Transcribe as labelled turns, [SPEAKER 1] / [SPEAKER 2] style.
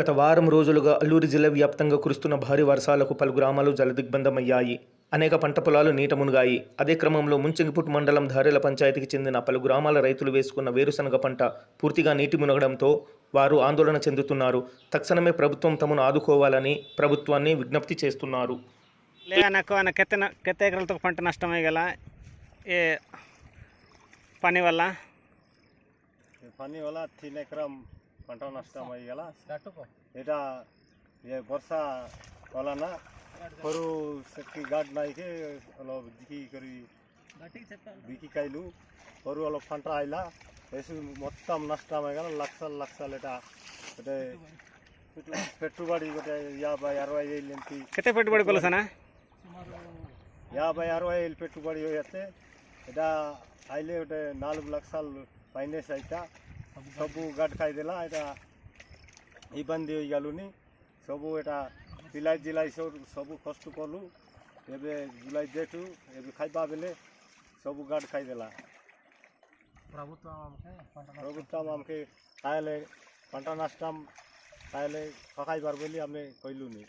[SPEAKER 1] గత వారం రోజులుగా అల్లూరి జిల్లా వ్యాప్తంగా కురుస్తున్న భారీ వర్షాలకు పలు గ్రామాలు జలదిగ్బంధమయ్యాయి. అనేక పంట పొలాలు నీట మునిగాయి. అదే క్రమంలో ముంచింగిపుట్ మండలం ధారెల పంచాయతీకి చెందిన పలు గ్రామాల రైతులు వేసుకున్న వేరుశనగ పంట పూర్తిగా నీటి మునగడంతో వారు ఆందోళన చెందుతున్నారు. తక్షణమే ప్రభుత్వం తమను ఆదుకోవాలని ప్రభుత్వాన్ని విజ్ఞప్తి చేస్తున్నారు.
[SPEAKER 2] ఎకరాలతో పంట నష్టమే గల ఏ పని వల్ల?
[SPEAKER 3] పని వల్ల పంట నష్టం అయ్యేలా ఇటా ఏ బొర్స వలన కొరు శక్తి గాడ్ నాయికి దికి కొరి దికి కాయలు వాళ్ళ పంట అయిలా వేసి మొత్తం నష్టం కదా లక్షలు లక్షలు ఇట అంటే పెట్టుబడి ఒకటి యాభై అరవై వేలు
[SPEAKER 2] ఎంత. పెట్టుబడి కొలసనా?
[SPEAKER 3] యాభై అరవై వేలు పెట్టుబడి అయితే ఇట అయితే ఒకటి నాలుగు లక్షలు ఫైనాన్స్ అయితే. ସବୁ ଗାଡ଼ ଖାଇଦେଲା ଏଇଟା ଇ ବାନ୍ଧି ହୋଇଗଲୁନି ସବୁ ଏଇଟା ପିଲାଇ ଜିଲାଇ ସବୁ ସବୁ କଷ୍ଟ କଲୁ ଏବେ ଜୁଲାଇ ଯେଠୁ ଏବେ ଖାଇବା ବେଲେ ସବୁ ଗାଡ଼ ଖାଇଦେଲା ପ୍ରଭୁତ୍ୱ ଆମକେ ଖାଇଲେ କଣ୍ଟାନାଷ୍ଟମ୍ ଖାଇଲେ ଖଖାଇବାର ବୋଲି ଆମେ କହିଲୁନି